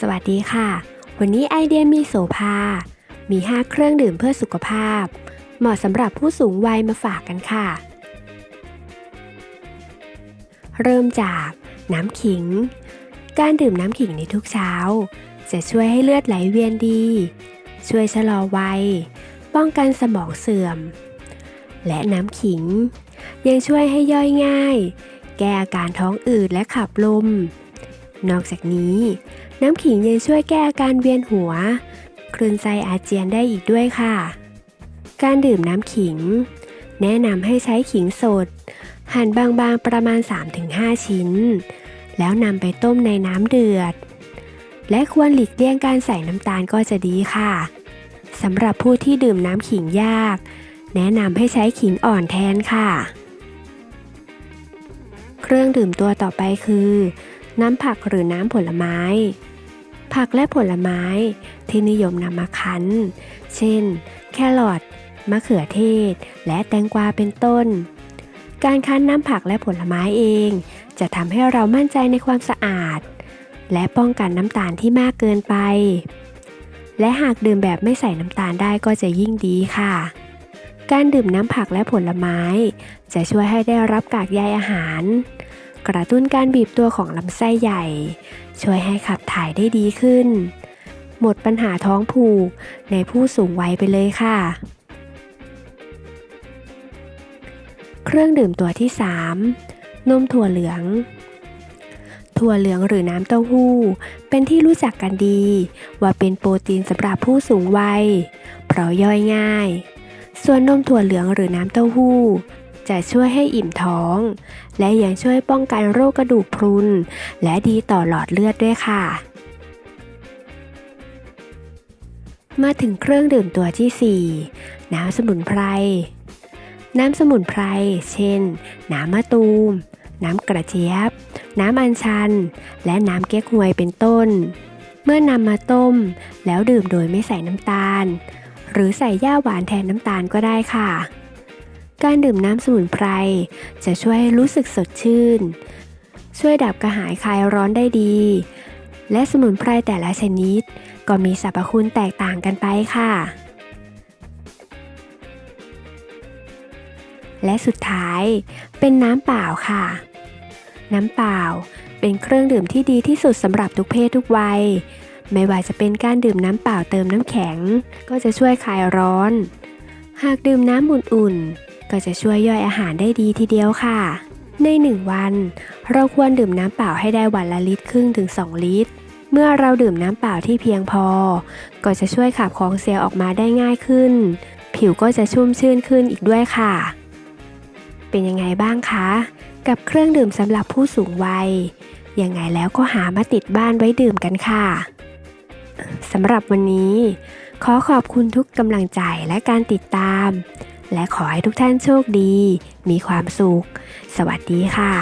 สวัสดีค่ะ วันนี้ไอเดียมีโสภา มี 5 เครื่องดื่มเพื่อสุขภาพ เหมาะสำหรับผู้สูงวัยมาฝากกันค่ะ เริ่มจากน้ำขิง การดื่มน้ำขิงในทุกเช้า จะช่วยให้เลือดไหลเวียนดี ช่วยชะลอวัย ป้องกันสมองเสื่อม และน้ำขิง ยังช่วยให้ย่อยง่าย แก้อาการท้องอืดและขับลม นอกจากนี้ น้ำขิงยังช่วยแก้อาการเวียนหัว คลื่นไส้อาเจียนได้อีกด้วยค่ะ การดื่มน้ำขิง แนะนำให้ใช้ขิงสด หั่นบางๆประมาณ 3-5 ชิ้น แล้วนำไปต้มในน้ำเดือด และควรหลีกเลี่ยงการใส่น้ำตาลก็จะดีค่ะสำหรับผู้ที่ดื่มน้ำขิงยาก แนะนำให้ใช้ขิงอ่อนแทนค่ะ เครื่องดื่มตัวต่อไปคือ น้ำผักหรือน้ำผลไม้ ผักและผลไม้ที่นิยมนำมาคั้น เช่น แครอทมะเขือเทศ และแตงกวาเป็นต้น การคั้นน้ำผักและผลไม้เอง จะทำให้เรามั่นใจในความสะอาด และป้องกันน้ำตาลที่มากเกินไป และหากดื่มแบบไม่ใส่น้ำตาลได้ก็จะยิ่งดีค่ะการดื่มน้ำผักและผลไม้ จะช่วยให้ได้รับกากใยอาหาร กระตุ้นการบีบตัวของลำไส้ใหญ่ ช่วยให้ขับถ่ายได้ดีขึ้น หมดปัญหาท้องผูกในผู้สูงวัยไปเลยค่ะ เครื่องดื่มตัวที่ 3 นมถั่วเหลือง ถั่วเหลืองหรือน้ำเต้าหู้ เป็นที่รู้จักกันดี ว่าเป็นโปรตีนสำหรับผู้สูงวัย เพราะย่อยง่าย ส่วนนมถั่วเหลืองหรือน้ำเต้าหู้ จะช่วยให้อิ่มท้อง และยังช่วยป้องกันโรคกระดูกพรุน และดีต่อหลอดเลือดด้วยค่ะ มาถึงเครื่องดื่มตัวที่ 4 น้ำสมุนไพร น้ำสมุนไพร เช่น น้ำมะตูม น้ำกระเจี๊ยบ น้ำอัญชัน และน้ำเก๊กฮวยเป็นต้น เมื่อนำมาต้ม แล้วดื่มโดยไม่ใส่น้ำตาล หรือใส่ย่าหวานแทนน้ำตาลก็ได้ค่ะ การดื่มน้ำสมุนไพร จะช่วยให้รู้สึกสดชื่น ช่วยดับกระหายคลายร้อนได้ดี และสมุนไพรแต่ละชนิด ก็มีสรรพคุณแตกต่างกันไปค่ะ และสุดท้ายเป็นน้ำเปล่าค่ะ น้ำเปล่าเป็นเครื่องดื่มที่ดีที่สุดสำหรับทุกเพศทุกวัย ไม่ว่าจะเป็นการดื่มน้ำเปล่าเติมน้ำแข็ง ก็จะช่วยคลายร้อน หากดื่มน้ำอุ่นๆ ก็จะช่วยย่อยอาหารได้ดีทีเดียวค่ะ ในหนึ่งวัน เราควรดื่มน้ำเปล่าให้ได้วันละลิตรครึ่งถึง 2 ลิตร เมื่อเราดื่มน้ำเปล่าที่เพียงพอ ก็จะช่วยขับของเสียออกมาได้ง่ายขึ้น ผิวก็จะชุ่มชื่นขึ้นอีกด้วยค่ะ เป็นยังไงบ้างคะ กับเครื่องดื่มสำหรับผู้สูงวัย ยังไงแล้วก็หามาติดบ้านไว้ดื่มกันค่ะสำหรับวันนี้ ขอขอบคุณทุกกำลังใจและการติดตาม และขอให้ทุกท่านโชคดี มีความสุข สวัสดีค่ะ